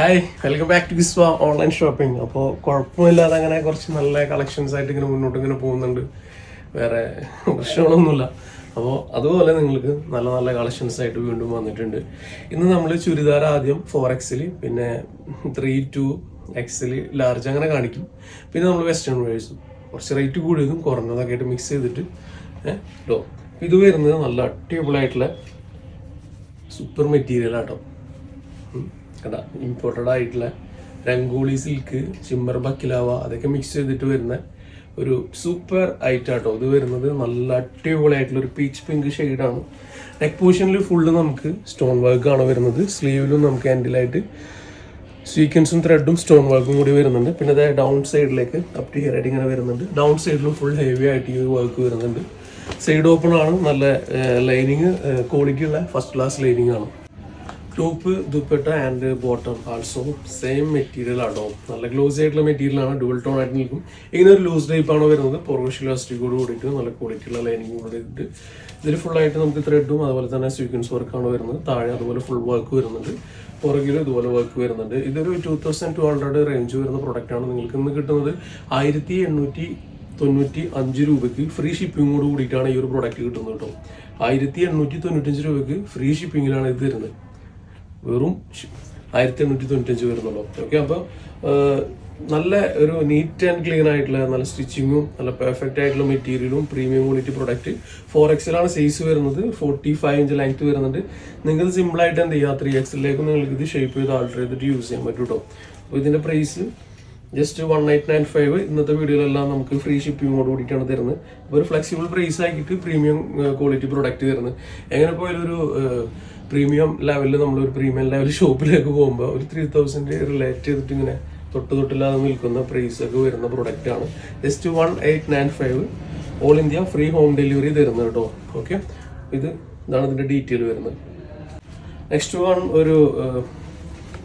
Hi welcome back to Viswa online shopping അപ്പോൾ കുഴപ്പമില്ലാതെ അങ്ങനെ കുറച്ച് നല്ല കളക്ഷൻസ് ആയിട്ട് ഇങ്ങനെ മുന്നോട്ട് ഇങ്ങനെ പോകുന്നുണ്ട്. വേറെ പ്രശ്നങ്ങളൊന്നുമില്ല. അപ്പോൾ അതുപോലെ നിങ്ങൾക്ക് നല്ല നല്ല കളക്ഷൻസ് ആയിട്ട് വീണ്ടും വന്നിട്ടുണ്ട്. ഇന്ന് നമ്മൾ ചുരിദാർ ആദ്യം ഫോർ എക്സിൽ പിന്നെ ത്രീ ടു എക്സിൽ ലാർജ് അങ്ങനെ കാണിക്കും. പിന്നെ നമ്മൾ വെസ്റ്റേൺ വേഴ്സും കുറച്ച് റേറ്റ് കൂടിയതും കുറഞ്ഞതൊക്കെ ആയിട്ട് മിക്സ് ചെയ്തിട്ട് ഏഹ് ഇത്. വരുന്നത് നല്ല അടിപൊളിയായിട്ടുള്ള സൂപ്പർ മെറ്റീരിയൽ ആട്ടോ. കണ്ട. ഇമ്പോർട്ടഡ് ആയിട്ടുള്ള രംഗോളി സിൽക്ക് ചിമ്മർ ബക്കിലാവ അതൊക്കെ മിക്സ് ചെയ്തിട്ട് വരുന്ന ഒരു സൂപ്പർ ഐറ്റാട്ടോ ഇത് വരുന്നത്. നല്ല അടിപൊളിയായിട്ടുള്ള ഒരു പീച്ച് പിങ്ക് ഷെയ്ഡാണ് നെക്ക് പോർഷനിൽ ഫുള്ള് നമുക്ക് സ്റ്റോൺ വർക്ക് ആണ് വരുന്നത്. സ്ലീവിലും നമുക്ക് ഹാൻഡിലായിട്ട് സീക്വൻസും ത്രെഡും സ്റ്റോൺ വർക്കും കൂടി വരുന്നുണ്ട്. പിന്നെ അതായത് ഡൗൺ സൈഡിലേക്ക് അപ് ടു ഹിയർ ആയിട്ട് ഇങ്ങനെ വരുന്നുണ്ട്. ഡൗൺ സൈഡിലും ഫുൾ ഹെവി ആയിട്ട് ഈ വർക്ക് വരുന്നുണ്ട്. സൈഡ് ഓപ്പൺ ആണ്. നല്ല ലൈനിങ് ക്വാളിറ്റി ഉള്ള ഫസ്റ്റ് ക്ലാസ് ലൈനിങ് ആണ്. Top dupatta and bottom also same material ആണോ നല്ല ഗ്ലോസി ആയിട്ടുള്ള മെറ്റീരിയൽ ആണ്. ഡുവൽ ടോൺ ആയിട്ട് നിൽക്കും. ഇങ്ങനെ ഒരു ലൂസ് ടൈപ്പ് ആണ് വരുന്നത്? പൊറോഷി ഇലാസ്റ്റിക്കോട് കൂടിയിട്ട് നല്ല ക്വാളിറ്റി ഉള്ള ലൈനിങ് കൂടിയിട്ട് ഇതിൽ ഫുൾ ആയിട്ട് നമുക്ക് ത്രെഡും അതുപോലെ തന്നെ സ്വീക്വൻസ് വർക്കാണ് വരുന്നത്. താഴെ അതുപോലെ ഫുൾ വർക്ക് വരുന്നുണ്ട്. പുറകിൽ ഇതുപോലെ വർക്ക് വരുന്നുണ്ട്. ഇതൊരു two thousand two hundred range വരുന്ന പ്രൊഡക്റ്റ് ആണ് നിങ്ങൾക്ക് ഇന്ന് കിട്ടുന്നത്. ആയിരത്തി എണ്ണൂറ്റി തൊണ്ണൂറ്റി അഞ്ച് രൂപയ്ക്ക് ഫ്രീ ഷിപ്പിങ്ങോട് കൂടിയിട്ടാണ് ഈ ഒരു പ്രൊഡക്റ്റ് കിട്ടുന്നത് കേട്ടോ. ആയിരത്തി എണ്ണൂറ്റി തൊണ്ണൂറ്റഞ്ച് രൂപയ്ക്ക് ഫ്രീ ഷിപ്പിങ്ങിലാണ് ഇത് തരുന്നത് വെറും ആയിരത്തി എണ്ണൂറ്റി തൊണ്ണൂറ്റഞ്ച് വരുന്നുള്ളൂ. ഓക്കെ അപ്പോൾ നല്ല ഒരു നീറ്റ് ആൻഡ് ക്ലീൻ ആയിട്ടുള്ള നല്ല സ്റ്റിച്ചിങ്ങും നല്ല പെർഫെക്റ്റ് ആയിട്ടുള്ള മെറ്റീരിയലും പ്രീമിയം ക്വാളിറ്റി പ്രൊഡക്റ്റ് ഫോർ എക്സിലാണ് സൈസ് വരുന്നത്. ഫോർട്ടി ഫൈവ് ഇഞ്ച് ലെങ്ത് വരുന്നുണ്ട്. നിങ്ങൾക്ക് സിമ്പിൾ ആയിട്ട് എന്ത് ചെയ്യാം ത്രീ എക്സിലേക്ക് നിങ്ങൾക്ക് ഇത് ഷേപ്പ് ചെയ്ത് ആൾട്ടർ ചെയ്തിട്ട് യൂസ് ചെയ്യാൻ പറ്റും കേട്ടോ അപ്പോൾ ഇതിന്റെ price just one eight nine five ഇന്നത്തെ വീഡിയോയിലെല്ലാം നമുക്ക് ഫ്രീ ഷിപ്പിങ്ങോട് കൂടിയിട്ടാണ് തരുന്നത്. ഒരു ഫ്ലെക്സിബിൾ പ്രൈസ് ആക്കിയിട്ട് പ്രീമിയം ക്വാളിറ്റി പ്രൊഡക്റ്റ് തരുന്നത്. എങ്ങനെ പോയാലും ഒരു പ്രീമിയം ലെവലിൽ നമ്മൾ ഒരു പ്രീമിയം ലെവൽ ഷോപ്പിലേക്ക് പോകുമ്പോൾ ഒരു ത്രീ തൗസൻഡ് റിലേറ്റ് ചെയ്തിട്ട് ഇങ്ങനെ തൊട്ട് തൊട്ടില്ലാതെ നിൽക്കുന്ന പ്രൈസ് ഒക്കെ വരുന്ന പ്രൊഡക്റ്റ് ആണ്. Just one eight nine five all India free home delivery തരുന്നത് കേട്ടോ ഓക്കെ ഇത് ഇതാണ് ഇതിന്റെ ഡീറ്റെയിൽ വരുന്നത്. നെക്സ്റ്റ് വൺ ഒരു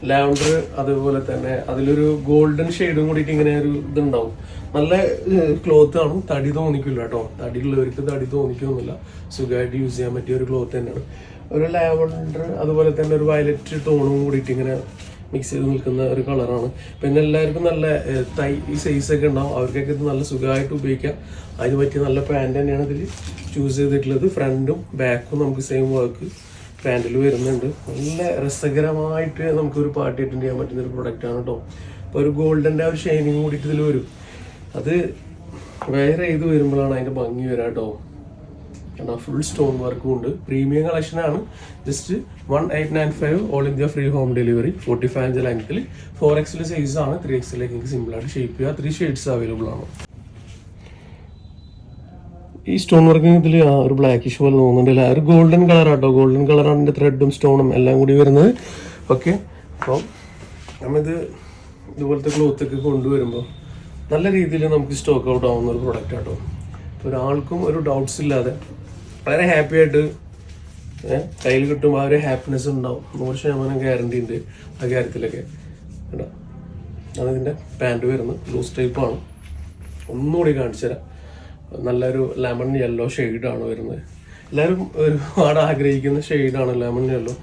ലാവൻഡർ അതുപോലെ തന്നെ അതിലൊരു ഗോൾഡൻ ഷെയ്ഡും കൂടിയിട്ട് ഇങ്ങനെ ഒരു ഇതുണ്ടാവും. നല്ല ക്ലോത്ത് ആണ്. തടി തോന്നിക്കില്ല കേട്ടോ തടിയുള്ളവർക്ക് തടി തോന്നിക്കൊന്നുമില്ല. സുഖമായിട്ട് യൂസ് ചെയ്യാൻ പറ്റിയ ഒരു ക്ലോത്ത് തന്നെയാണ്. ഒരു ലാവണ്ടർ അതുപോലെ തന്നെ ഒരു വയലറ്റ് ടോണും കൂടിയിട്ട് ഇങ്ങനെ മിക്സ് ചെയ്ത് നിൽക്കുന്ന ഒരു കളറാണ് പിന്നെ എല്ലാവർക്കും നല്ല തൈ സൈസ് ഒക്കെ ഉണ്ടാവും. അവർക്കൊക്കെ ഇത് നല്ല സുഖമായിട്ട് ഉപയോഗിക്കാം. അതിന് പറ്റിയ നല്ല പാന്റ് തന്നെയാണ് ഇതിൽ ചൂസ് ചെയ്തിട്ടുള്ളത്. ഫ്രണ്ടും ബാക്കും നമുക്ക് സെയിം വർക്ക് പാന്റിൽ വരുന്നുണ്ട്. നല്ല രസകരമായിട്ട് നമുക്ക് ഒരു പാർട്ടി അറ്റൻഡ് ചെയ്യാൻ പറ്റുന്ന ഒരു പ്രൊഡക്റ്റ് ആണ് കേട്ടോ അപ്പോൾ ഒരു ഗോൾഡന്റെ ഒരു ഷൈനിങ് കൂടിയിട്ട് ഇതിൽ വരും. അത് വേറെ ഇത് വരുമ്പോഴാണ് അതിന്റെ ഭംഗി വരാം കേട്ടോ കാരണം ഫുൾ സ്റ്റോൺ വർക്കും ഉണ്ട്. പ്രീമിയം കളക്ഷൻ ആണ്. Just one eight nine five all India free home delivery forty five inch ലെങ്ത്തിൽ ഫോർ എക്സിൽ സൈസ് ആണ്. ത്രീ എക്സിലേക്ക് നിങ്ങൾക്ക് സിമ്പിളായിട്ട് ഷേപ്പ് ചെയ്യുക ത്രീ ഷെയ്ഡ്സ് അവൈലബിൾ ആണ്. ഈ സ്റ്റോൺ വർക്കിംഗ് ഇതിൽ ആ ഒരു ബ്ലാക്കിഷ് പോലെ തോന്നുന്നുണ്ടല്ലേ? ഒരു ഗോൾഡൻ കളർ ആട്ടോ. ഗോൾഡൻ കളറാണ് ഇതിന്റെ ത്രെഡും സ്റ്റോണും എല്ലാം കൂടി വരുന്നത്. ഓക്കെ അപ്പം നമ്മിത് ഇതുപോലത്തെ ക്ലോത്ത് ഒക്കെ കൊണ്ടുവരുമ്പോൾ നല്ല രീതിയിൽ നമുക്ക് സ്റ്റോക്ക് ഔട്ട് ആവുന്ന ഒരു പ്രൊഡക്റ്റ് ആട്ടോ. ഒരാൾക്കും ഒരു ഡൗട്ട്സ് ഇല്ലാതെ വളരെ ഹാപ്പി ആയിട്ട് കയ്യിൽ കിട്ടുമ്പോൾ ആ ഒരു ഹാപ്പിനെസ് ഉണ്ടാവും. നൂറ് ശതമാനം ഗ്യാരണ്ടി ഉണ്ട് ആ കാര്യത്തിലൊക്കെ. കേട്ടോ അതാണ് ഇതിന്റെ പാന്റ് വരുന്നത്. ലൂസ് ടൈപ്പാണ് ഒന്നുകൂടി കാണിച്ചു തരാം. നല്ലൊരു ലെമൺ യെല്ലോ ഷെയ്ഡാണ് വരുന്നത്. എല്ലാവരും ഒരുപാട് ആഗ്രഹിക്കുന്ന ഷെയ്ഡാണ് ലെമൺ യെല്ലോ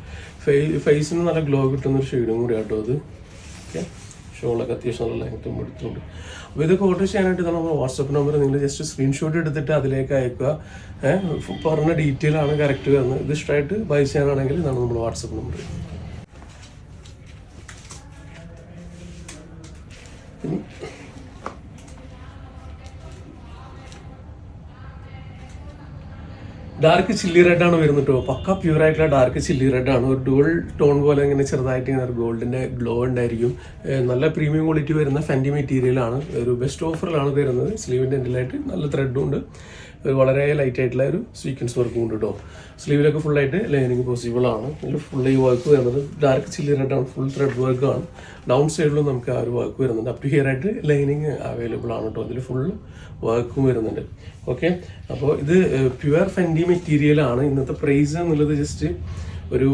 ഫേസിന് നല്ല ഗ്ലോ കിട്ടുന്ന ഒരു ഷെയ്ഡും കൂടി കേട്ടോ അത് ഓക്കെ ഷോളൊക്കെ അത്യാവശ്യം നല്ല ലെങ്ത്തും എടുത്തുണ്ട് അപ്പോൾ ഇതൊക്കെ ഓർഡർ ചെയ്യാനായിട്ട് നമ്മൾ വാട്സപ്പ് നമ്പർ നിങ്ങൾ ജസ്റ്റ് സ്ക്രീൻഷോട്ട് എടുത്തിട്ട് അതിലേക്ക് അയക്കുക. പറഞ്ഞ ഡീറ്റെയിൽ ആണ് കറക്റ്റ് വരുന്നത് ഇത് ഇഷ്ടമായിട്ട് ബൈ ചെയ്യാനാണെങ്കിൽ ഇതാണ് നമ്മുടെ WhatsApp number dark chilli red ആണ് വരുന്നത് കേട്ടോ പക്ക പ്യൂർ ആയിട്ടുള്ള ഡാർക്ക് ചില്ലി റെഡ് ആണ്. ഒരു ഡുവൽ ടോൺ പോലെ ഇങ്ങനെ ചെറുതായിട്ട് ഇങ്ങനെ ഒരു ഗോൾഡിന്റെ ഗ്ലോ ഉണ്ടായിരിക്കും. നല്ല പ്രീമിയം ക്വാളിറ്റി വരുന്ന ഫെൻഡി മെറ്റീരിയലാണ് ഒരു ബെസ്റ്റ് ഓഫറിലാണ് തരുന്നത് എന്റെ എൻഡിലായിട്ട് നല്ല ത്രെഡും ഉണ്ട്. ഒരു വളരെ ലൈറ്റ് ആയിട്ടുള്ള ഒരു സീക്വൻസ് വർക്കും ഉണ്ട് കേട്ടോ സ്ലീവിലൊക്കെ ഫുൾ ആയിട്ട് ലൈനിങ് പോസിബിൾ ആണ്. ഇതിൽ ഫുൾ ഈ വർക്ക് വരുന്നത് ഡാർക്ക് ചില്ലി റെഡാണ് ഫുൾ ത്രെഡ് വർക്ക് ആണ്. ഡൗൺ സൈഡിലും നമുക്ക് ആ ഒരു വർക്ക് വരുന്നുണ്ട്. അപ് ടു ഹിയർ ആയിട്ട് ലൈനിങ് അവൈലബിൾ ആണ് കേട്ടോ അതിൽ ഫുൾ വർക്കും വരുന്നുണ്ട്. ഓക്കെ അപ്പോൾ ഇത് പ്യുവർ ഫെൻഡി മെറ്റീരിയൽ ആണ്. ഇന്നത്തെ പ്രൈസ് എന്നുള്ളത് ജസ്റ്റ് ഒരു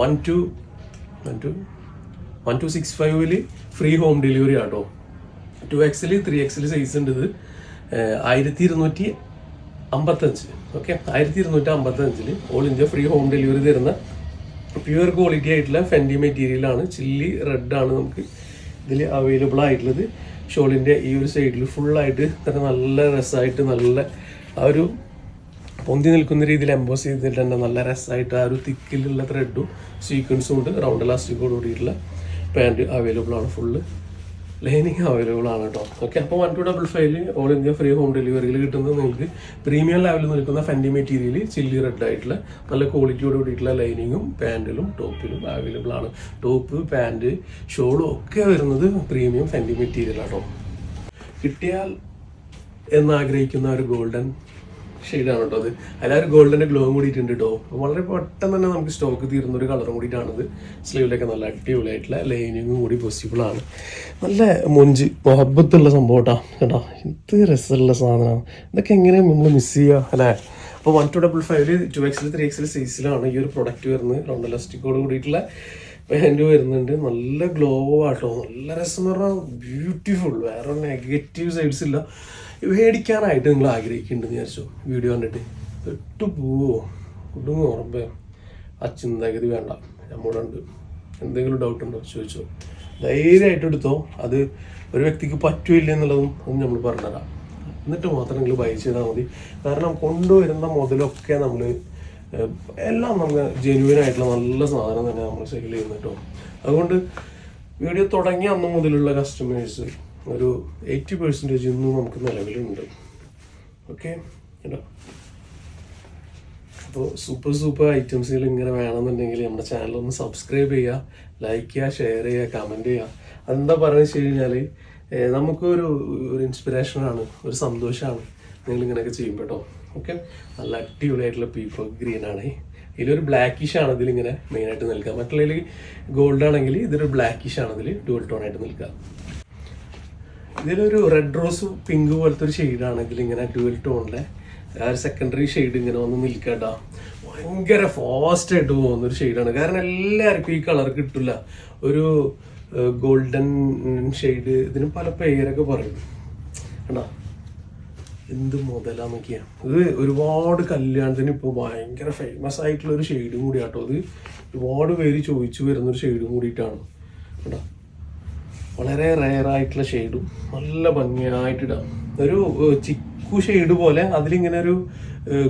one two one two one two six ഫൈവിൽ ഫ്രീ ഹോം ഡെലിവറി ആട്ടോ two XL three XL size ഉണ്ട് ഇത്. ആയിരത്തി ഇരുന്നൂറ്റി അമ്പത്തഞ്ച്. ഓക്കെ ആയിരത്തി ഇരുന്നൂറ്റി അമ്പത്തഞ്ചിൽ all India free home delivery തരുന്ന പ്യുവർ ക്വാളിറ്റി ആയിട്ടുള്ള ഫെൻഡി മെറ്റീരിയലാണ് ചില്ലി റെഡ് ആണ് നമുക്ക് ഇതിൽ അവൈലബിൾ ആയിട്ടുള്ളത്. ഷോളിന്റെ ഈ ഒരു സൈഡിൽ ഫുള്ളായിട്ട് തന്നെ നല്ല രസമായിട്ട് നല്ല ആ ഒരു പൊന്തി നിൽക്കുന്ന രീതിയിൽ എംബോസ് ചെയ്തിട്ട് തന്നെ നല്ല രസമായിട്ട് ആ ഒരു തിക്കിലുള്ള ത്രെഡും സീക്വൻസും ഉണ്ട്. റൗണ്ട് ഇലാസ്റ്റിക്കോട് കൂടിയിട്ടുള്ള പാന്റ് അവൈലബിൾ ആണ് ഫുള്ള് ലൈനിങ് അവൈലബിൾ ആണ് കേട്ടോ ഓക്കെ അപ്പോൾ വൺ ടു ഡബിൾ ഫൈവിൽ ഓൾ ഇന്ത്യ ഫ്രീ ഹോം ഡെലിവറിയിൽ കിട്ടുന്നത് നിങ്ങൾക്ക് പ്രീമിയം ലെവലിൽ നിൽക്കുന്ന ഫെൻഡി മെറ്റീരിയൽ ചില്ലി റെഡ് ആയിട്ടുള്ള നല്ല ക്വാളിറ്റിയോട് കൂടിയിട്ടുള്ള ലൈനിങ്ങും പാന്റിലും ടോപ്പിലും അവൈലബിൾ ആണ്. ടോപ്പ് പാന്റ് ഷോളും ഒക്കെ വരുന്നത് പ്രീമിയം ഫെൻഡി മെറ്റീരിയൽ ആട്ടോ കിട്ടിയാൽ എന്നാഗ്രഹിക്കുന്ന ഒരു ഗോൾഡൻ ഷെയ്ഡാണ് കേട്ടോ അത്. അതിലൊരു ഗോൾഡന്റെ ഗ്ലോ കൂടിയിട്ടുണ്ട് കേട്ടോ വളരെ പെട്ടെന്ന് തന്നെ നമുക്ക് സ്റ്റോക്ക് തീർന്ന ഒരു കളറും കൂടിയിട്ടാണിത്. സ്ലീവിലൊക്കെ നല്ല അടിപൊളിയായിട്ടുള്ള ലൈനിങ്ങും കൂടി പോസിബിളാണ് നല്ല മൊഞ്ച് മൊഹബത്തുള്ള സംഭവം കേട്ടോ കേട്ടോ ഇത് രസമുള്ള സാധനമാണ് ഇതൊക്കെ എങ്ങനെയാണ് നമ്മൾ മിസ് ചെയ്യുക അല്ലേ? അപ്പോൾ വൺ ടു ഡബിൾ ഫൈവിൽ ടു എക്സിൽ ത്രീ എക്സിൽ സൈസിലാണ് ഈ ഒരു പ്രൊഡക്റ്റ് വരുന്നത്. റൗണ്ട് ഇലാസ്റ്റിക്കോട് കൂടിയിട്ടുള്ള പാന്റ് വരുന്നുണ്ട്. നല്ല ഗ്ലോ ആട്ടോ. നല്ല രസം എന്ന് പറഞ്ഞാൽ ബ്യൂട്ടിഫുൾ വേറെ നെഗറ്റീവ് സൈഡ്സ് ഇല്ല. മേടിക്കാനായിട്ട് നിങ്ങൾ ആഗ്രഹിക്കുന്നുണ്ടെന്ന് വിചാരിച്ചു? വീഡിയോ കണ്ടിട്ട്. പെട്ടു പോവോ? കുടുങ്ങോ ഉറപ്പേ. ആ ചിന്താഗതി വേണ്ട. നമ്മളുണ്ട് എന്തെങ്കിലും ഡൗട്ട് ഉണ്ടോ? ചോദിച്ചോ. ധൈര്യമായിട്ട് എടുത്തോ. അത് ഒരു വ്യക്തിക്ക് പറ്റൂല്ല എന്നുള്ളതും ഒന്ന് നമ്മൾ പറഞ്ഞുതരാം. എന്നിട്ട് മാത്രം നിങ്ങൾ ബൈ ചെയ്താൽ മതി. കാരണം കൊണ്ടുവരുന്ന മുതലൊക്കെ നമ്മൾ എല്ലാം നമുക്ക് ജെന്യൂൻ ആയിട്ടുള്ള നല്ല സാധനം തന്നെ നമ്മൾ സെയിൽ ചെയ്യുന്നത് കേട്ടോ അതുകൊണ്ട് വീഡിയോ തുടങ്ങിയ അന്ന് മുതലുള്ള കസ്റ്റമേഴ്സ് ഒരു എയ്റ്റി പെർസെന്റേജ് ഇന്നും നമുക്ക് നിലവിലുണ്ട്. ഓക്കെ കേട്ടോ? അപ്പോൾ സൂപ്പർ സൂപ്പർ ഐറ്റംസുകൾ ഇങ്ങനെ വേണമെന്നുണ്ടെങ്കിൽ നമ്മുടെ ചാനൽ ഒന്ന് സബ്സ്ക്രൈബ് ചെയ്യുക ലൈക്ക് ചെയ്യുക ഷെയർ ചെയ്യുക കമന്റ് ചെയ്യുക അതെന്താ പറയുന്നത് വെച്ച് കഴിഞ്ഞാൽ നമുക്കൊരു ഒരു ഇൻസ്പിറേഷനാണ് ഒരു സന്തോഷമാണ് നിങ്ങൾ ഇങ്ങനെയൊക്കെ ചെയ്യുമ്പോൾ കേട്ടോ ഓക്കെ. നല്ല അടിപൊളിയായിട്ടുള്ള പീഫ് ഗ്രീൻ ആണ്. ഇതിലൊരു ബ്ലാക്കിഷ് ആണ് ഇതിലിങ്ങനെ മെയിനായിട്ട് നിൽക്കുക. മറ്റുള്ളതിൽ ഗോൾഡ് ആണെങ്കിൽ ഇതൊരു ബ്ലാക്കിഷ് ആണ് ഇതിൽ ഡുവൽ ടോൺ ആയിട്ട് നിൽക്കുക. ഇതിലൊരു റെഡ് റോസ് പിങ്ക് പോലത്തെ ഒരു ഷെയ്ഡാണ് ഇതിലിങ്ങനെ ഡുവൽ ടോണിലെ ആ ഒരു സെക്കൻഡറി ഷെയ്ഡ് ഇങ്ങനെ വന്ന് നിൽക്കട്ടോ ഭയങ്കര ഫാസ്റ്റ് ആയിട്ട് പോകുന്ന ഒരു ഷെയ്ഡാണ് കാരണം എല്ലാവർക്കും ഈ കളർ കിട്ടില്ല ഒരു ഗോൾഡൻ ഷെയ്ഡ് ഇതിന് പല പേരൊക്കെ പറയും. കണ്ടോ? എന്ത് മുതലാന്നൊക്കെയാ. ഇത് ഒരുപാട് കല്യാണത്തിന് ഇപ്പോൾ ഭയങ്കര ഫേമസ് ആയിട്ടുള്ള ഒരു ഷെയ്ഡും കൂടി ആട്ടോ ഇത്. ഒരുപാട് പേര് ചോദിച്ചു വരുന്ന ഒരു ഷെയ്ഡും കൂടിയിട്ടാണ് കേട്ടോ. വളരെ റെയർ ആയിട്ടുള്ള ഷെയ്ഡും നല്ല ഭംഗിയായിട്ട് ഇടാം ഒരു ചിക്കു ഷെയ്ഡ് പോലെ അതിലിങ്ങനെ ഒരു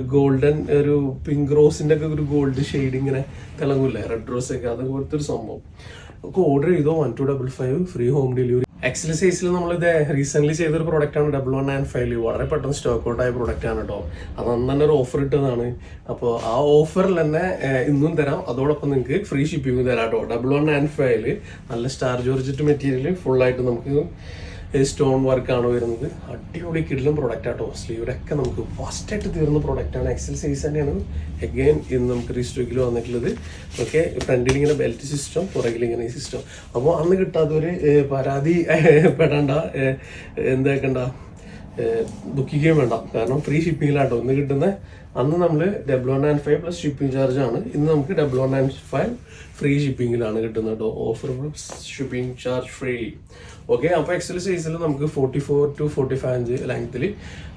ഗോൾഡൻ ഒരു പിങ്ക് റോസിന്റെ ഒക്കെ ഒരു ഗോൾഡ് ഷെയ്ഡ് ഇങ്ങനെ തിളങ്ങൂല്ലേ? റെഡ് ഒക്കെ. അതുപോലത്തെ ഒരു സംഭവം. ഓർഡർ ചെയ്തോ? One two double five free home delivery XL സൈസിൽ നമ്മളിത് റീസെന്റ് ചെയ്തൊരു പ്രൊഡക്റ്റാണ് ഡബിൾ വൺ ആൻഡ് ഫൈവ് വളരെ പെട്ടെന്ന് സ്റ്റോക്ക് ഔട്ട് ആയ പ്രൊഡക്റ്റ് ആണ് കേട്ടോ അത് അന്ന് തന്നെ ഒരു ഓഫർ ഇട്ടതാണ്. അപ്പോൾ ആ ഓഫറിൽ തന്നെ ഇന്നും തരാം. അതോടൊപ്പം നിങ്ങൾക്ക് ഫ്രീ ഷിപ്പിംഗ് തരാം കേട്ടോ ഡബിൾ വൺ ആൻഡ് ഫൈവ് നല്ല സ്റ്റാർ ജോർജറ്റ് മെറ്റീരിയൽ ഫുള്ളായിട്ട് നമുക്ക് സ്റ്റോൺ വർക്ക് ആണ് വരുന്നത്. അടിപൊളി കിടിലും പ്രൊഡക്റ്റ് ആട്ടോ. സ്ലീവിലൊക്കെ നമുക്ക് ഫാസ്റ്റായിട്ട് തീർന്ന പ്രൊഡക്റ്റ് ആണ്. എക്സൽ സൈസ് തന്നെയാണ്. അഗൈൻ ഇന്ന് നമുക്ക് റീസ്റ്റോക്കിൽ വന്നിട്ടുള്ളത്. ഓക്കെ ഫ്രണ്ടിൽ ഇങ്ങനെ ബെൽറ്റ് സിസ്റ്റം പുറകിൽ ഇങ്ങനെ സിസ്റ്റം അപ്പോൾ അന്ന് കിട്ടാത്തൊരു ഏഹ്, പരാതി പെടേണ്ട. എന്താക്കണ്ട? ബുക്കിങ്ങും വേണ്ട. കാരണം ഫ്രീ ഷിപ്പിങ്ങിലാട്ടോ ഒന്ന് കിട്ടുന്ന അന്ന് നമ്മൾ double one nine five plus shipping charge ആണ്. ഇന്ന് നമുക്ക് double one nine five free ഷിപ്പിങ്ങിലാണ് കിട്ടുന്നത് കേട്ടോ. Offer shipping charge free okay അപ്പോൾ എക്സൽ സൈസിൽ നമുക്ക് forty four to forty five അഞ്ച് ലെങ്ത്തിൽ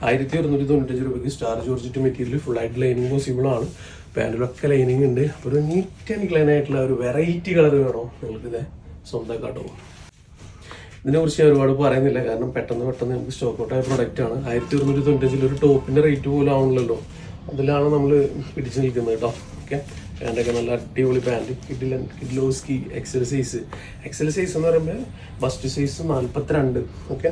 ആയിരത്തി ഒരുന്നൂറ്റി തൊണ്ണൂറ്റഞ്ച് രൂപയ്ക്ക് സ്റ്റാർ ജോർജിറ്റ് മെറ്റീരിയൽ ഫുള്ളായിട്ട് ലൈനിങ് പോസിബിൾ ആണ് പാന്റിലൊക്കെ ലൈനിങ് ഉണ്ട്. അപ്പോൾ ഒരു നീറ്റ് ആൻഡ് ക്ലീൻ ആയിട്ടുള്ള ഒരു വെറൈറ്റി കളർ വേണോ. നിങ്ങൾക്ക് ഇത് സ്വന്തം കാട്ടോ. ഇതിനെക്കുറിച്ച് ഞാൻ ഒരുപാട് പറയുന്നില്ല. കാരണം പെട്ടെന്ന് പെട്ടെന്ന് നമുക്ക് സ്റ്റോക്ക് ഔട്ടായ ആയ പ്രൊഡക്റ്റ് ആണ്. ആയിരത്തി ഒരുന്നൂറ്റി തൊണ്ണൂറ്റഞ്ചിൽ ഒരു ടോപ്പിന്റെ റേറ്റ് പോലും ആവണല്ലോ അതിലാണ് നമ്മൾ പിടിച്ചു നിൽക്കുന്നത് കേട്ടോ ഓക്കെ പാന്റൊക്കെ നല്ല അടിപൊളി പാന്റ് കിഡിലൻ കിഡ്ലോസ്കി എക്സൽ സൈസ് എക്സൽ സൈസ് എന്ന് പറയുമ്പോൾ ബസ്റ്റ് സൈസ് നാൽപ്പത്തിരണ്ട് ഓക്കെ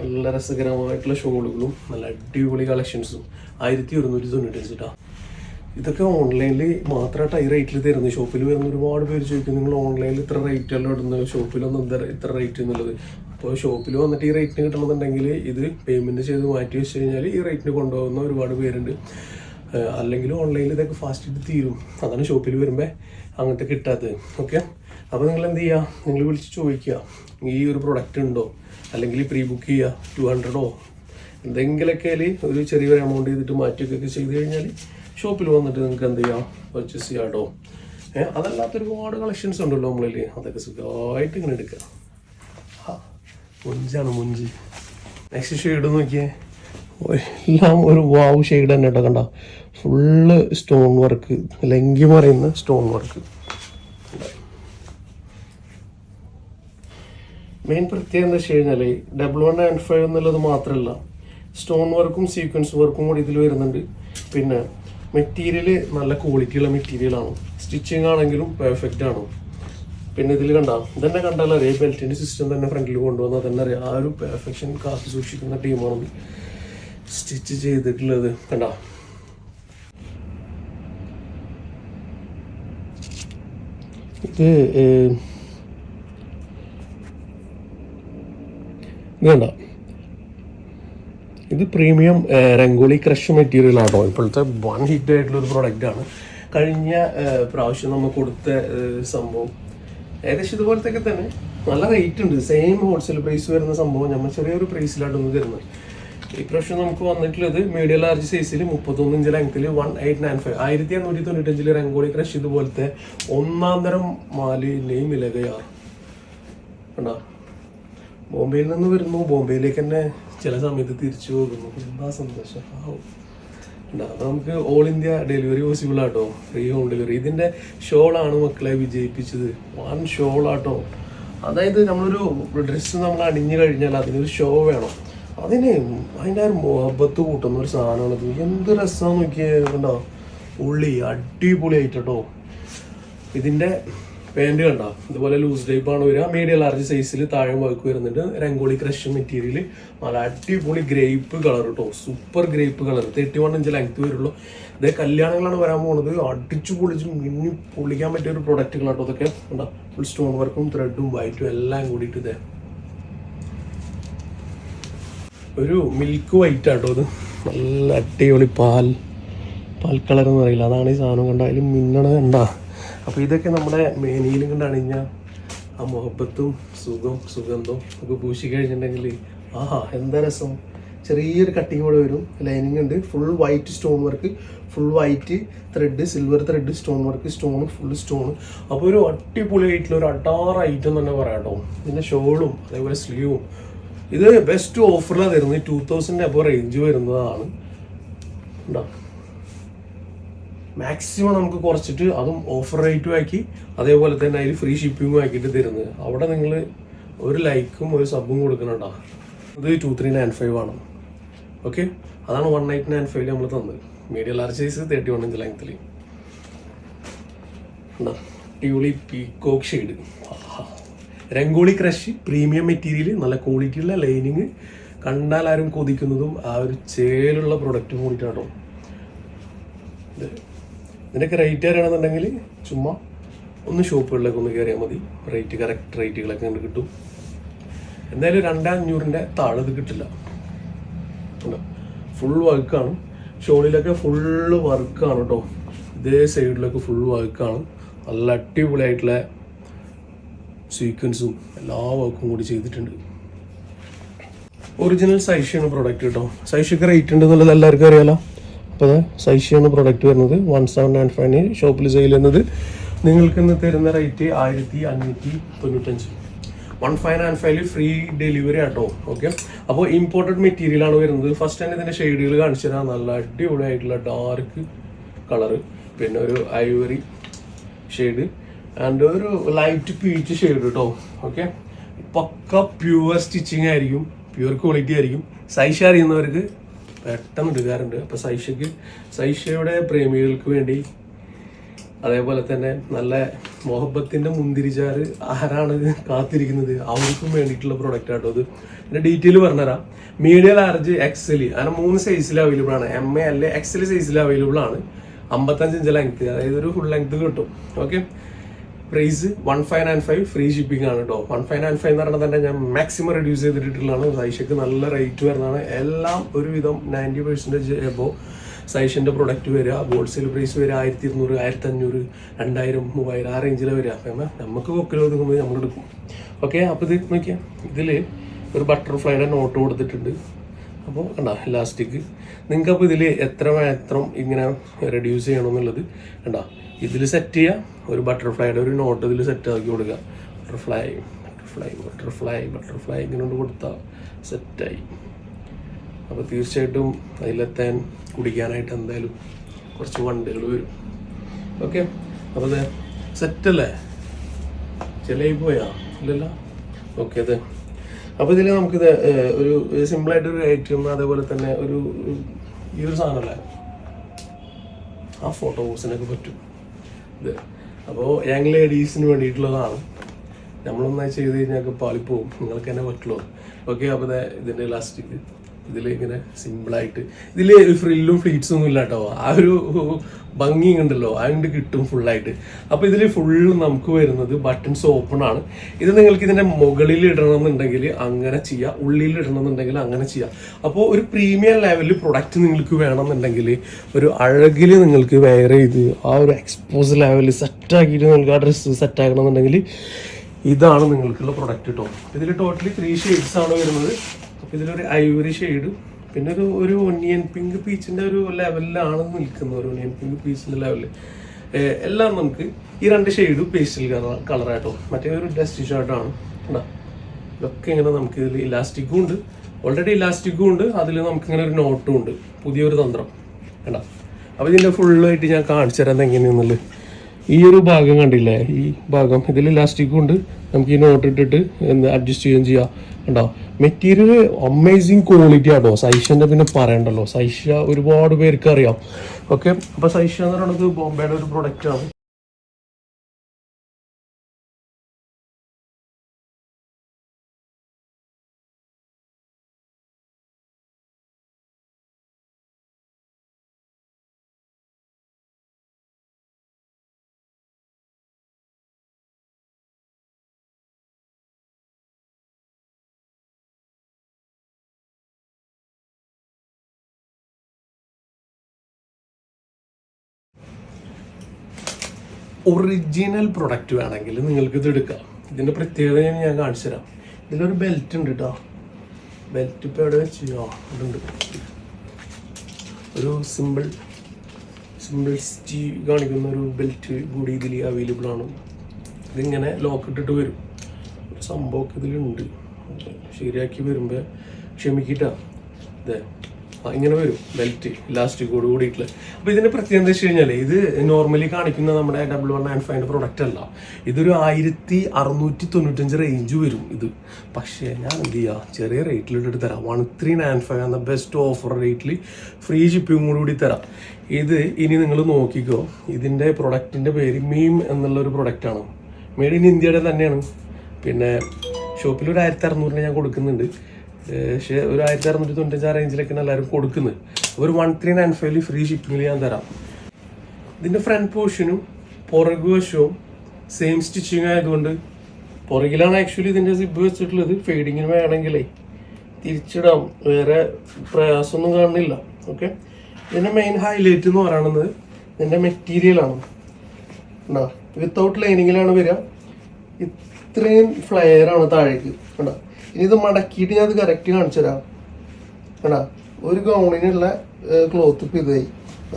നല്ല രസകരമായിട്ടുള്ള ഷോളുകളും നല്ല അടിപൊളി കളക്ഷൻസും ആയിരത്തി ഒരുന്നൂറ്റി തൊണ്ണൂറ്റഞ്ച് കേട്ടോ ഇതൊക്കെ ഓൺലൈനിൽ മാത്രമായിട്ട് ടൈ റേറ്റിൽ തരുന്നത്. ഷോപ്പിൽ വരുന്ന ഒരുപാട് പേര് ചോദിക്കും നിങ്ങൾ ഓൺലൈനിൽ ഇത്ര റേറ്റ് എല്ലാം ഇടുന്നത്? ഷോപ്പിലൊന്നും എന്താ ഇത്ര റേറ്റ് എന്നുള്ളത്? അപ്പോൾ ഷോപ്പിൽ വന്നിട്ട് ഈ റേറ്റിന് കിട്ടണമെന്നുണ്ടെങ്കിൽ ഇത് പേയ്മെന്റ് ചെയ്ത് മാറ്റി വെച്ച് കഴിഞ്ഞാൽ ഈ റേറ്റിന് കൊണ്ടുപോകുന്ന ഒരുപാട് പേരുണ്ട്. അല്ലെങ്കിൽ ഓൺലൈനിൽ ഇതൊക്കെ ഫാസ്റ്റ് ആയിട്ട് തീരും. അതാണ് ഷോപ്പിൽ വരുമ്പോൾ അങ്ങോട്ട് കിട്ടാത്തത്. ഓക്കെ അപ്പോൾ നിങ്ങൾ എന്ത് ചെയ്യുക നിങ്ങൾ വിളിച്ച് ചോദിക്കുക. ഈ ഒരു പ്രൊഡക്റ്റ് ഉണ്ടോ? അല്ലെങ്കിൽ പ്രീ ബുക്ക് ചെയ്യുക ടു ഹൺഡ്രഡോ എന്തെങ്കിലുമൊക്കെ ഒരു ചെറിയൊരു എമൗണ്ട് ചെയ്തിട്ട് മാറ്റിയൊക്കെ ചെയ്ത് കഴിഞ്ഞാൽ ഷോപ്പിൽ വന്നിട്ട് നിങ്ങൾക്ക് എന്ത് ചെയ്യാം? പർച്ചേസ് ചെയ്യാം കേട്ടോ ഏഹ് അതല്ലാത്ത ഒരുപാട് കളക്ഷൻസ് ഉണ്ടല്ലോ നമ്മളിൽ അതൊക്കെ സുഖമായിട്ട് ഇങ്ങനെ എടുക്കുക. മുഞ്ചാണ് മുഞ്ചി. നെക്സ്റ്റ് ഷെയ്ഡ് നോക്കിയേ. എല്ലാം ഒരു വാവ് ഷെയ്ഡ് തന്നെ കേട്ടോ കണ്ട. ഫുള്ള് സ്റ്റോൺ വർക്ക് ലെങ്കി പറയുന്ന സ്റ്റോൺ വർക്ക് മെയിൻ പ്രത്യേകം എന്താ വെച്ച് കഴിഞ്ഞാൽ ഡബിൾ വൺ ആൻഡ് ഫൈവ് എന്നുള്ളത് മാത്രമല്ല സ്റ്റോൺ വർക്കും സീക്വൻസ് വർക്കും കൂടി ഇതിൽ വരുന്നുണ്ട്. പിന്നെ മെറ്റീരിയൽ നല്ല ക്വാളിറ്റിയുള്ള മെറ്റീരിയലാണ് സ്റ്റിച്ചിങ് ആണെങ്കിലും പെർഫെക്റ്റ് ആണ്. പിന്നെ ഇതിൽ കണ്ട ഇതന്നെ കണ്ടാൽ അറിയാം? ബെൽറ്റിന്റെ സിസ്റ്റം തന്നെ ഫ്രണ്ടിൽ കൊണ്ടുവന്നാൽ തന്നെ അറിയാം? ആ ഒരു പെർഫെക്ഷൻ കാത്തു സൂക്ഷിക്കുന്ന ടീമാണ് സ്റ്റിച്ച് ചെയ്തിട്ടുള്ളത്. കണ്ട? ഇത് ഇത് കണ്ട? ഇത് പ്രീമിയം രംഗോളി ക്രഷ് മെറ്റീരിയൽ ആണോ ഇപ്പോഴത്തെ വൺ ഹിറ്റ് ആയിട്ടുള്ള ഒരു പ്രോഡക്റ്റ് ആണ്. കഴിഞ്ഞ പ്രാവശ്യം നമ്മൾ കൊടുത്ത സംഭവം ഏകദേശം ഇതുപോലത്തെയൊക്കെ തന്നെ. നല്ല റേറ്റ് ഉണ്ട്. സെയിം ഹോൾസെയിൽ പ്രൈസ് വരുന്ന സംഭവം നമ്മൾ ചെറിയൊരു പ്രൈസിലായിട്ടൊന്ന് തരുന്നത്. ഈ പ്രാവശ്യം നമുക്ക് വന്നിട്ടുള്ളത് മീഡിയം ലാർജ് സൈസിൽ മുപ്പത്തൊന്ന് ഇഞ്ച് ലെങ്ത്തിൽ വൺ എയ്റ്റ് നയൻ ഫൈവ് ആയിരത്തി അഞ്ഞൂറ്റി തൊണ്ണൂറ്റഞ്ചിൽ രംഗോളി ക്രഷ് ഇതുപോലത്തെ ഒന്നാം തരം മാലിന്യം ഇലകയാർ കണ്ടോ? ബോംബെയിൽ നിന്ന് വരുന്നു. ബോംബെയിലേക്ക് തന്നെ ചില സമയത്ത് തിരിച്ചു പോകുന്നു. എന്താ സന്തോഷം? ആവും. നമുക്ക് ഓൾ ഇന്ത്യ ഡെലിവറി പോസിബിൾ ആട്ടോ. ഫ്രീ ഹോം ഡെലിവറി ഇതിന്റെ ഷോളാണ് മക്കളെ വിജയിപ്പിച്ചത്. വൺ ഷോൾ ആട്ടോ. അതായത് നമ്മളൊരു ഡ്രസ്സ് നമ്മൾ അണിഞ്ഞു കഴിഞ്ഞാൽ അതിനൊരു ഷോ വേണം. അതിന് അതിന്റെ ഒരു മുഹബത്ത് കൂട്ടുന്ന ഒരു സാധനമാണത്. എന്ത് രസമാണെന്ന് നോക്കിയാൽ കണ്ടോ? ഉള്ളി അടിപൊളിയായിട്ടോ ഇതിന്റെ പാന്റ് കണ്ട? ഇതുപോലെ ലൂസ് ടൈപ്പ് ആണ് വരിക. മീഡിയം ലാർജ് സൈസിൽ താഴെ വർക്ക് വരുന്നുണ്ട്. രംഗോളി ക്രഷ് മെറ്റീരിയൽ നല്ല അടിപൊളി ഗ്രേപ്പ് കളർ കേട്ടോ super grape colour thirty one inch length വരുള്ളൂ. ഇതേ കല്യാണങ്ങളാണ് വരാൻ പോകുന്നത് അടിച്ചു പൊളിച്ച് മിന്നി പൊളിക്കാൻ പറ്റിയ ഒരു പ്രൊഡക്റ്റുകളാട്ടോ അതൊക്കെ കണ്ടോ? ഫുൾ സ്റ്റോൺ വർക്കും ത്രെഡും വൈറ്റും എല്ലാം കൂടിയിട്ട് ഇതേ. ഒരു മിൽക്ക് വൈറ്റ് ആട്ടോ ഇത്. നല്ല അടിപൊളി പാൽ. പാൽ കളർ എന്ന് പറയില്ല. അതാണ് ഈ സാധനം കണ്ട? അതിൽ മിന്നണ കണ്ട? അപ്പോൾ ഇതൊക്കെ നമ്മുടെ മേനിയിലും കൊണ്ട് അണിഞ്ഞാൽ ആ മുഹബത്തും സുഖം സുഗന്ധവും ഒക്കെ പൂശി കഴിഞ്ഞിട്ടുണ്ടെങ്കിൽ ആഹാ എന്താ രസം? ചെറിയൊരു കട്ടിങ് കൂടെ വരും. ലൈനിങ് ഉണ്ട്. Full white stone work full white thread silver thread stone work stone full stone അപ്പോൾ ഒരു അടിപൊളിയായിട്ടുള്ള ഒരു അട്ടാറ് ഐറ്റം തന്നെ പറയാം കേട്ടോ. പിന്നെ ഷോളും അതേപോലെ സ്ലീവും ഇത് ബെസ്റ്റ് ഓഫറിലാണ് തരുന്നത്. ടൂ തൗസൻഡ് അപ്പോൾ റേഞ്ച് വരുന്നതാണ്. ഉണ്ടോ മാക്സിമം നമുക്ക് കുറച്ചിട്ട് അതും ഓഫർ റേറ്റും ആക്കി അതേപോലെ തന്നെ അതിൽ ഫ്രീ ഷിപ്പിങ്ങും ആക്കിയിട്ട് തരുന്നത്. അവിടെ നിങ്ങൾ ഒരു ലൈക്കും ഒരു സബും കൊടുക്കുന്നുണ്ടോ ഇത് ടു ത്രീ നയൻ ഫൈവ് ആണ്. ഓക്കെ അതാണ് വൺ നയറ്റ് നയൻ ഫൈവ് നമ്മൾ തന്നത്. Medium large size thirty one inch ലെങ്ത്തിൽ tulle peacock shade rangoli crush premium material നല്ല ക്വാളിറ്റിയുള്ള ലൈനിങ് കണ്ടാൽ ആരും കൊതിക്കുന്നതും ആ ഒരു ചേലുള്ള പ്രൊഡക്റ്റും കൂടിയിട്ടാണ് ഇതിന്റെയൊക്കെ റേറ്റ് അറിയണമെന്നുണ്ടെങ്കിൽ ചുമ്മാ ഒന്ന് ഷോപ്പുകളിലേക്ക് ഒന്ന് കയറിയാൽ മതി. റേറ്റ് കറക്റ്റ് റേറ്റുകളൊക്കെ കണ്ട് കിട്ടും. എന്തായാലും രണ്ടാം അഞ്ഞൂറിന്റെ താഴെ ഇത് കിട്ടില്ല. ഫുൾ വർക്കാണ് ഷോളിലൊക്കെ ഫുള്ള് വർക്കാണ് കേട്ടോ ഇതേ സൈഡിലൊക്കെ ഫുൾ വർക്കാണ് നല്ല അടിപൊളിയായിട്ടുള്ള സീക്വൻസും എല്ലാ വർക്കും കൂടി ചെയ്തിട്ടുണ്ട്. ഒറിജിനൽ സൈഷയാണ് പ്രൊഡക്റ്റ് കേട്ടോ സൈഷയ്ക്ക് റേറ്റ് ഉണ്ടെന്നുള്ളത് എല്ലാവർക്കും അറിയാലോ. അപ്പോൾ സൈസിയാണ് പ്രൊഡക്റ്റ് വരുന്നത്. വൺ സെവൻ നയൻ ഫൈവിന് ഷോപ്പിൽ സെയിൽ ചെയ്യുന്നത്. നിങ്ങൾക്ക് ഇന്ന് തരുന്ന റേറ്റ് ആയിരത്തി അഞ്ഞൂറ്റി തൊണ്ണൂറ്റഞ്ച്. വൺ ഫൈവ് നയൻ ഫൈവിൽ ഫ്രീ ഡെലിവറി ആട്ടോ. ഓക്കെ അപ്പോൾ ഇമ്പോർട്ടഡ് മെറ്റീരിയൽ ആണ് വരുന്നത്. ഫസ്റ്റ് തന്നെ ഇതിന്റെ ഷെയ്ഡുകൾ കാണിച്ചു തരാം നല്ല അടിപൊളിയായിട്ടുള്ള ഡാർക്ക് കളറ് പിന്നെ ഒരു ഐവറി ഷെയ്ഡ് ആൻഡ് ഒരു ലൈറ്റ് പീച്ച് ഷെയ്ഡ് കേട്ടോ ഓക്കെ പക്ക പ്യുവർ സ്റ്റിച്ചിങ് ആയിരിക്കും. പ്യുവർ ക്വാളിറ്റി ആയിരിക്കും. സൈസ് അറിയുന്നവർക്ക് പെട്ടെന്ന് എടുക്കാറുണ്ട് അപ്പോൾ സൈഷയ്ക്ക് സൈഷയുടെ പ്രേമികൾക്ക് വേണ്ടി അതേപോലെ തന്നെ നല്ല മൊഹബത്തിന്റെ മുന്തിരിച്ചാറ് ആരാണ് കാത്തിരിക്കുന്നത്? അവർക്കും വേണ്ടിയിട്ടുള്ള പ്രൊഡക്റ്റ് ആട്ടോ അത്. എന്റെ ഡീറ്റെയിൽ പറഞ്ഞുതരാം. മീഡിയ ലാർജ് എക്സൽ അങ്ങനെ മൂന്ന് സൈസിൽ അവൈലബിൾ ആണ്. എം എ അല്ലെ എക്സൽ സൈസിൽ അവൈലബിൾ ആണ്. അമ്പത്തഞ്ച് ഇഞ്ച് ലെങ്ത് അതായത് ഒരു ഫുൾ ലെങ്ത് കിട്ടും. Okay price one five nine five free shipping ആണ് കേട്ടോ വൺ ഫൈവ് നയൻ ഫൈവ് എന്ന് പറഞ്ഞാൽ തന്നെ ഞാൻ മാക്സിമം റെഡ്യൂസ് ചെയ്തിട്ടുള്ളതാണ് സൈഷയ്ക്ക് നല്ല റേറ്റ് വരുന്നതാണ്. എല്ലാം ഒരുവിധം നയന്റി പെർസെന്റേജ് എബോ സൈഷന്റെ പ്രൊഡക്റ്റ് വരിക. ഹോൾസെയിൽ പ്രൈസ് വരിക ആയിരത്തി ഇരുന്നൂറ് ആയിരത്തി അഞ്ഞൂറ് രണ്ടായിരം മൂവായിരം ആ റേഞ്ചിൽ വരിക. അപ്പം നമുക്ക് കൊക്കിൽ ഒതുങ്ങുമ്പോൾ നമ്മൾ എടുക്കും. ഓക്കെ അപ്പോൾ ഇത് നോക്കിയാൽ ഇതിൽ ഒരു ബട്ടർഫ്ലൈയുടെ നോട്ട് കൊടുത്തിട്ടുണ്ട്. അപ്പോൾ കണ്ട ലാസ്റ്റിക്ക് നിങ്ങൾക്ക് അപ്പോൾ ഇതിൽ എത്ര മാത്രം ഇങ്ങനെ റെഡ്യൂസ് ചെയ്യണമെന്നുള്ളത് കണ്ട? ഇതിൽ സെറ്റ് ചെയ്യുക ഒരു ബട്ടർഫ്ലൈയുടെ ഒരു നോട്ട് ഇതിൽ സെറ്റ് ആക്കി കൊടുക്കുക ബട്ടർഫ്ലൈ ബട്ടർഫ്ലൈ ബട്ടർഫ്ലൈ ബട്ടർഫ്ലൈ ഇങ്ങനെ കൊണ്ട് കൊടുത്താൽ സെറ്റായി അപ്പോൾ തീർച്ചയായിട്ടും അതിലെത്താൻ കുടിക്കാനായിട്ട് എന്തായാലും കുറച്ച് വണ്ടികൾ വരും. ഓക്കെ അപ്പോൾ അതെ സെറ്റല്ലേ ചിലയിൽ പോയാ? ഇല്ലല്ല? ഓക്കെ അതെ അപ്പോൾ ഇതിൽ നമുക്കിത് ഒരു സിമ്പിളായിട്ട് ഒരു ഐറ്റം അതേപോലെ തന്നെ ഒരു ഈ ഒരു സാധനമല്ലേ? ആ ഫോട്ടോ ഫോട്ടോസിനൊക്കെ പറ്റും. ഇത്. അപ്പോൾ യങ് ലേഡീസിന് വേണ്ടിയിട്ടുള്ളതാണ്. നമ്മളൊന്നായി ചെയ്ത് കഴിഞ്ഞാൽ പാളിപ്പോവും. നിങ്ങൾക്ക് തന്നെ പറ്റുള്ളൂ ഓക്കെ അപ്പോൾ ഇതിന്റെ ഇലാസ്റ്റിക് ഇതിൽ ഇങ്ങനെ സിമ്പിളായിട്ട് ഇതിൽ ഫ്രില്ലും ഫ്ലീറ്റ്സും ഒന്നും ഇല്ല കേട്ടോ ആ ഒരു ഭംഗി ഉണ്ടല്ലോ. അതുകൊണ്ട് കിട്ടും ഫുള്ളായിട്ട് അപ്പോൾ ഇതിൽ ഫുള്ള് നമുക്ക് വരുന്നത് ബട്ടൺസ് ഓപ്പൺ ആണ്. ഇത് നിങ്ങൾക്ക് ഇതിന്റെ മുകളിൽ ഇടണമെന്നുണ്ടെങ്കിൽ അങ്ങനെ ചെയ്യാം. ഉള്ളിൽ ഇടണമെന്നുണ്ടെങ്കിൽ അങ്ങനെ ചെയ്യാം. അപ്പോൾ ഒരു പ്രീമിയം ലെവലിൽ പ്രൊഡക്റ്റ് നിങ്ങൾക്ക് വേണമെന്നുണ്ടെങ്കിൽ ഒരു അഴകിൽ നിങ്ങൾക്ക് വെയർ ചെയ്ത് ആ ഒരു എക്സ്പോസ് ലെവലിൽ സെറ്റാക്കിയിട്ട് നിങ്ങൾക്ക് ആ ഡ്രസ്സ് സെറ്റ് ആക്കണമെന്നുണ്ടെങ്കിൽ ഇതാണ് നിങ്ങൾക്കുള്ള പ്രൊഡക്റ്റ് കേട്ടോ ഇതിൽ ടോട്ടലി ത്രീ ഷെയ്ഡ്സ് ആണ് വരുന്നത്. ഇതിലൊരു ഐവറി ഷെയ്ഡും പിന്നെ ഒരു ഒരു ഒനിയൻ പിങ്ക് പീച്ചിന്റെ ഒരു ലെവലിലാണ് നിൽക്കുന്നത് ഒരു ഒനിയൻ പിങ്ക് പീച്ചിന്റെ ലെവലിൽ എല്ലാം നമുക്ക് ഈ രണ്ട് ഷെയ്ഡും പേസ്റ്റൽ കളർ കളറായിട്ടോ മറ്റേ ഒരു ഡസ്റ്റ് ഷർട്ടാണ് ഇതൊക്കെ ഇങ്ങനെ നമുക്ക് ഇതിൽ ഇലാസ്റ്റിക്കും ഉണ്ട്. ഓൾറെഡി ഇലാസ്റ്റിക്കും ഉണ്ട്. അതിൽ നമുക്ക് ഇങ്ങനെ ഒരു നോട്ടും ഉണ്ട്. പുതിയൊരു തന്ത്രം. കേട്ടോ അപ്പോൾ ഇതിന്റെ ഫുള്ളായിട്ട് ഞാൻ കാണിച്ചു തരാം എങ്ങനെയാണെന്നുള്ളത് ഈ ഒരു ഭാഗം കണ്ടില്ലേ? ഈ ഭാഗം. ഇതിൽ ഇലാസ്റ്റിക് ഉണ്ട്. നമുക്ക് ഈ നോട്ട് ഇട്ടിട്ട് അഡ്ജസ്റ്റ് ചെയ്യുകയും ചെയ്യാം. കണ്ടോ? മെറ്റീരിയൽ അമേസിങ് ക്വാളിറ്റി ആട്ടോ. സൈഷന്റെ പിന്നെ പറയണ്ടല്ലോ. സൈഷ ഒരുപാട് പേർക്ക് അറിയാം ഓക്കെ അപ്പോൾ സൈഷ എന്ന് പറയുന്നത് ബോംബെയുടെ ഒരു പ്രൊഡക്റ്റ് ഒറിജിനൽ പ്രൊഡക്റ്റ് വേണമെങ്കിൽ നിങ്ങൾക്ക് ഇത് എടുക്കാം. ഇതിന്റെ പ്രത്യേകത ഞാൻ കാണിച്ചു തരാം. ഇതിലൊരു ബെൽറ്റ് ഉണ്ട് കേട്ടോ ബെൽറ്റ് ഇപ്പോൾ എവിടെ വെച്ച്? ഇതുണ്ട്. ഒരു സിമ്പിൾ സിമ്പിൾ സ്റ്റി കാണിക്കുന്ന ഒരു ബെൽറ്റ് കൂടി ഇതിൽ അവൈലബിൾ ആണ്. ഇതിങ്ങനെ ലോക്ക് ഇട്ടിട്ട് വരും. ഒരു സംഭവമൊക്കെ ഇതിലുണ്ട്. ശരിയാക്കി വരുമ്പോൾ ക്ഷമിക്കിട്ടാ. ആ ഇങ്ങനെ വരും. ബെൽറ്റ് ഇലാസ്റ്റിക്കോട് കൂടിയിട്ടുള്ള. അപ്പോൾ ഇതിന്റെ പ്രത്യേകത എന്താ വെച്ച് കഴിഞ്ഞാൽ ഇത് നോർമലി കാണിക്കുന്ന നമ്മുടെ ഡബിൾ വൺ നയൻ ഫൈവിന്റെ പ്രൊഡക്റ്റ് അല്ല. ഇതൊരു ആയിരത്തി അറുന്നൂറ്റി തൊണ്ണൂറ്റഞ്ച് റേഞ്ച് വരും ഇത്. പക്ഷേ ഞാൻ എന്ത് ചെയ്യുക ചെറിയ റേറ്റിൽ ഇട്ടിട്ട് തരാം. വൺ ത്രീ നയൻ ഫൈവ് എന്ന ബെസ്റ്റ് ഓഫർ റേറ്റിൽ ഫ്രീ ഷിപ്പിംഗ് കൂടി തരാം. ഇത് ഇനി നിങ്ങൾ നോക്കിക്കോ. ഇതിന്റെ പ്രൊഡക്റ്റിന്റെ പേര് മീം എന്നുള്ള ഒരു പ്രൊഡക്റ്റാണ് മെയ്ഡ് ഇൻ ഇന്ത്യയുടെ തന്നെയാണ്. പിന്നെ ഷോപ്പിൽ ഒരു ആയിരത്തി അറുന്നൂറിന് ഞാൻ കൊടുക്കുന്നുണ്ട്. പക്ഷേ ഒരു ആയിരത്തി അറുന്നൂറ്റി തൊണ്ണൂറ്റഞ്ച് റേഞ്ചിലൊക്കെയാണ് എല്ലാവരും കൊടുക്കുന്നത്. ഒരു വൺ ത്രീ നയൻ ഫൈവിൽ ഫ്രീ ഷിപ്പിങ്ങിൽ ഞാൻ തരാം. ഇതിന്റെ ഫ്രണ്ട് പോർഷനും പുറകു വശവും സെയിം സ്റ്റിച്ചിങ് ആയതുകൊണ്ട് പുറകിലാണ് ആക്ച്വലി ഇതിന്റെ സിബ് വെച്ചിട്ടുള്ളത്. ഫെയ്ഡിങ്ങിന് വേണമെങ്കിലേ തിരിച്ചിടാം. വേറെ പ്രയാസമൊന്നും കാണുന്നില്ല. ഓക്കെ ഇതിന്റെ മെയിൻ ഹൈലൈറ്റ് എന്ന് പറയുന്നത് ഇതിന്റെ മെറ്റീരിയലാണ് വിത്തൗട്ട് ലൈനിങ്ങിലാണ് വരിക. ഇത്രയും ഫ്ലെയർ ആണ് താഴേക്ക്. കണ്ടോ? ഇനി ഇത് മടക്കിയിട്ട് ഞാൻ അത് കറക്റ്റ് കാണിച്ചു തരാം. കണ്ടോ? ഒരു ഗൗണിനുള്ള ക്ലോത്ത് ഇപ്പം ഇതായി.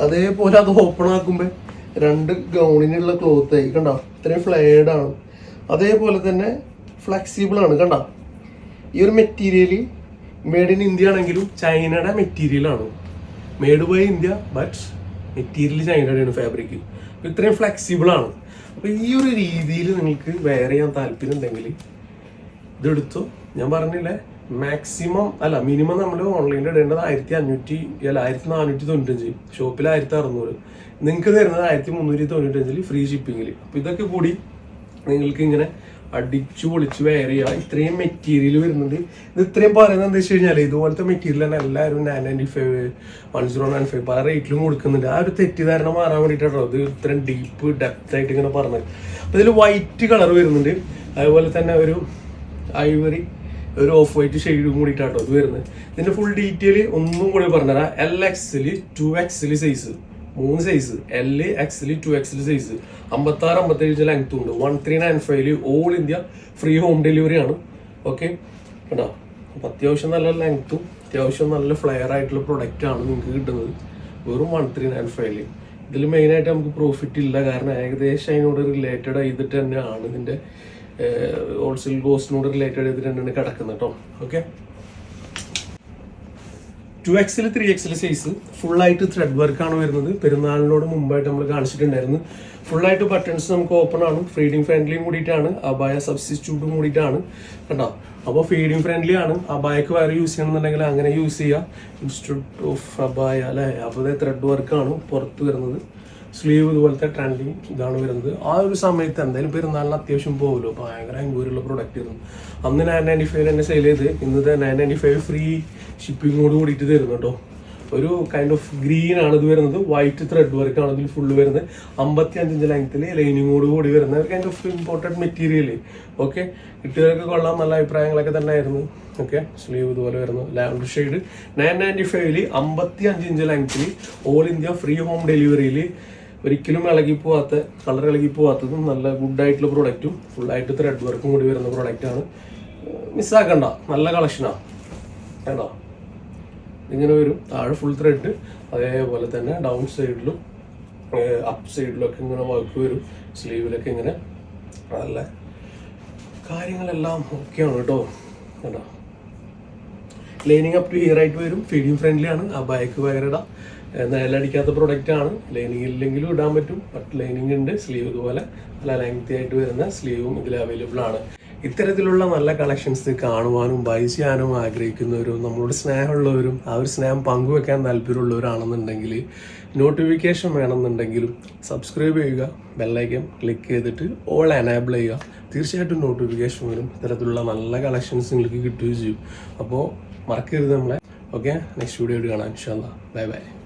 അതേപോലെ അത് ഓപ്പൺ ആക്കുമ്പോൾ രണ്ട് ഗൗണിനുള്ള ക്ലോത്ത് ആയി. കണ്ടോ? ഇത്രയും ഫ്ലെയർഡ് ആണ്. അതേപോലെ തന്നെ ഫ്ലെക്സിബിൾ ആണ്. കണ്ടോ? ഈ ഒരു മെറ്റീരിയൽ മെയ്ഡ് ഇൻ ഇന്ത്യ ആണെങ്കിലും ചൈനയുടെ മെറ്റീരിയലാണ് made by India but material ചൈനയുടെയാണ് fabric ഇത്രയും ഫ്ലെക്സിബിൾ ആണ്. അപ്പൊ ഈ ഒരു രീതിയിൽ നിങ്ങൾക്ക് വെയർ ചെയ്യാൻ താല്പര്യം ഉണ്ടെങ്കിൽ ഇതെടുത്തു ഞാൻ പറഞ്ഞില്ലേ മാക്സിമം അല്ല മിനിമം നമ്മൾ ഓൺലൈനിൽ ഇടേണ്ടത് ആയിരത്തി അഞ്ഞൂറ്റി അല്ല ആയിരത്തി നാനൂറ്റി തൊണ്ണൂറ്റഞ്ച്. ഷോപ്പിൽ ആയിരത്തി അറുന്നൂറ്. നിങ്ങൾക്ക് തരുന്നത് ആയിരത്തി മുന്നൂറ്റി തൊണ്ണൂറ്റഞ്ചിൽ ഫ്രീ ഷിപ്പിങ്ങിൽ അപ്പോൾ ഇതൊക്കെ കൂടി നിങ്ങൾക്ക് ഇങ്ങനെ അടിച്ചു പൊളിച്ച് വെയർ ഇത്രയും മെറ്റീരിയൽ വരുന്നുണ്ട്. ഇത് ഇത്രയും പറയുന്നത് എന്താ വെച്ച് കഴിഞ്ഞാൽ ഇതുപോലത്തെ മെറ്റീരിയൽ തന്നെ എല്ലാവരും nine ninety five one zero nine five പല റേറ്റിലും കൊടുക്കുന്നുണ്ട്. ആ ഒരു തെറ്റിദ്ധാരണ മാറാൻ വേണ്ടിയിട്ടാണോ ഇത് ഇത്രയും ഡീപ്പ് ഡെപ്ത് ആയിട്ട് ഇങ്ങനെ പറഞ്ഞത്. അപ്പോൾ ഇതിൽ വൈറ്റ് കളർ വരുന്നുണ്ട്. അതുപോലെ തന്നെ ഒരു ഐവറി ഒരു ഓഫ് വൈറ്റ് ഷെയ്ഡും കൂടിയിട്ടാട്ടോ ഇത് വരുന്നത്. ഇതിന്റെ ഫുൾ ഡീറ്റെയിൽ ഒന്നും കൂടി പറഞ്ഞുതരാം. L XL two XL size മൂന്ന് size L XL two XL size അമ്പത്തി ആറ് അമ്പത്തേഴ് ലെങ്ത്തും ഉണ്ട്. വൺ ത്രീ നയൻ ഫൈവിൽ all India free home delivery ആണ്. ഓക്കെ കേട്ടോ അപ്പം അത്യാവശ്യം നല്ല ലെങ്ത്തും അത്യാവശ്യം നല്ല ഫ്ലെയർ ആയിട്ടുള്ള പ്രൊഡക്റ്റ് ആണ് നിങ്ങൾക്ക് കിട്ടുന്നത്. വെറും വൺ ത്രീ നയൻ ഫൈവിൽ ഇതിൽ മെയിനായിട്ട് നമുക്ക് പ്രോഫിറ്റ് ഇല്ല. കാരണം ഏകദേശം അതിനോട് റിലേറ്റഡ് ചെയ്തിട്ട് തന്നെയാണ് ഇതിന്റെ ഹോൾസെയിൽ കോസ്റ്റിനോട് റിലേറ്റഡ് ചെയ്തിട്ട് തന്നെയാണ് കിടക്കുന്നത് കേട്ടോ okay two XL three XL size ഫുള്ളായിട്ട് ത്രെഡ് വർക്ക് ആണ് വരുന്നത്. പെരുന്നാളിനോട് മുമ്പായിട്ട് നമ്മൾ കാണിച്ചിട്ടുണ്ടായിരുന്നു. ഫുള്ളായിട്ട് ബട്ടൺസ് നമുക്ക് ഓപ്പൺ ആണ്. ഫീഡിങ് ഫ്രണ്ട്ലിയും കൂടിയിട്ടാണ്. അബായ സബ്സ്റ്റിറ്റ്യൂട്ടും കൂടിയിട്ടാണ്. കേട്ടോ അപ്പോൾ ഫീഡിങ് ഫ്രണ്ട്ലി ആണ്. അബായക്ക് വേറെ യൂസ് ചെയ്യണമെന്നുണ്ടെങ്കിൽ അങ്ങനെ യൂസ് ചെയ്യാം. ഇൻസ്റ്റിറ്റ്യൂട്ട് ഓഫ് അബായ അല്ലേ? അപ്പോൾ ത്രെഡ് വർക്കാണ് പുറത്ത് വരുന്നത്. സ്ലീവ് ഇതുപോലത്തെ ട്രെൻഡിങ് ഇതാണ് വരുന്നത്. ആ ഒരു സമയത്ത് എന്തായാലും പെരുന്നാളിന് അത്യാവശ്യം പോകുമല്ലോ ഭയങ്കര അങ്കൂരുള്ള പ്രൊഡക്റ്റ് ആയിരുന്നു. അന്ന് നയൻ നയന്റി ഫൈവ് തന്നെ സെയിൽ ചെയ്ത് ഇന്നത്തെ നയൻ നയന്റി ഫൈവ് ഫ്രീ ഷിപ്പിങ്ങോട് കൂടിയിട്ട് തരുന്നു കേട്ടോ. ഒരു കൈൻഡ് ഓഫ് ഗ്രീൻ ആണ് ഇത് വരുന്നത്. വൈറ്റ് ത്രെഡ് വർക്ക് ആണ് ഇതിൽ ഫുള്ള് വരുന്നത്. അമ്പത്തി അഞ്ചിഞ്ച് ലെങ്ത്തിൽ ലൈനിങ്ങോട് കൂടി വരുന്ന ഒരു kind of important material okay കിട്ടിയവർക്ക് കൊള്ളാം. നല്ല അഭിപ്രായങ്ങളൊക്കെ തന്നെ ആയിരുന്നു ഓക്കെ സ്ലീവ് ഇതുപോലെ വരുന്നു. ലാവൻഡർ ഷെയ്ഡ് നയൻ നയന്റി ഫൈവിൽ അമ്പത്തി അഞ്ച് ഇഞ്ച് ലെങ്ത്തിൽ ഓൾ ഇന്ത്യ ഫ്രീ ഹോം ഡെലിവറിയിൽ ഒരിക്കലും ഇളകി പോവാത്ത കളർ ഇളകി പോവാത്തതും നല്ല ഗുഡ് ആയിട്ടുള്ള ഫുൾ ഫുള്ളായിട്ട് ത്രെഡ് വർക്കും കൂടി വരുന്ന പ്രോഡക്റ്റാണ് മിസ്സാക്കണ്ട നല്ല കളക്ഷനാണ് കേട്ടോ? ഇങ്ങനെ വരും. താഴെ ഫുൾ ത്രെഡ് അതേപോലെ തന്നെ ഡൗൺ സൈഡിലും അപ്പ് സൈഡിലും ഒക്കെ ഇങ്ങനെ വർക്ക് വരും. സ്ലീവിലൊക്കെ ഇങ്ങനെ നല്ല കാര്യങ്ങളെല്ലാം ഓക്കെയാണ് കേട്ടോ. കേട്ടോ? ലൈനിങ് അപ്പ് ടു ഹിയർ ആയിട്ട് വരും. ഫീഡിങ് ഫ്രണ്ട്ലി ആണ്. ആ ബൈക്ക് പകരം നിലടിക്കാത്ത പ്രൊഡക്റ്റ് ആണ്. ലൈനിങ് ഇല്ലെങ്കിലും ഇടാൻ പറ്റും. ബട്ട് ലൈനിങ് ഉണ്ട് സ്ലീവ് ഇതുപോലെ. നല്ല ലെങ്തി ആയിട്ട് വരുന്ന സ്ലീവും ഇതിൽ അവൈലബിൾ ആണ്. ഇത്തരത്തിലുള്ള നല്ല കളക്ഷൻസ് കാണുവാനും ബൈ ചെയ്യാനും ആഗ്രഹിക്കുന്നവരും നമ്മളോട് സ്നേഹമുള്ളവരും ആ ഒരു സ്നേഹം പങ്കുവെക്കാൻ താല്പര്യമുള്ളവരാണെന്നുണ്ടെങ്കിൽ നോട്ടിഫിക്കേഷൻ വേണമെന്നുണ്ടെങ്കിലും സബ്സ്ക്രൈബ് ചെയ്യുക. ബെല്ലൈക്കൻ ക്ലിക്ക് ചെയ്തിട്ട് ഓൾ എനേബിൾ ചെയ്യുക. തീർച്ചയായിട്ടും നോട്ടിഫിക്കേഷൻ വരും. ഇത്തരത്തിലുള്ള നല്ല കളക്ഷൻസ് നിങ്ങൾക്ക് കിട്ടുകയും ചെയ്യും. അപ്പോൾ മറക്കരുത് നമ്മളെ. ഓക്കെ നെക്സ്റ്റ് വീഡിയോ കാണാം. ഇൻഷാല്ല ബൈ ബൈ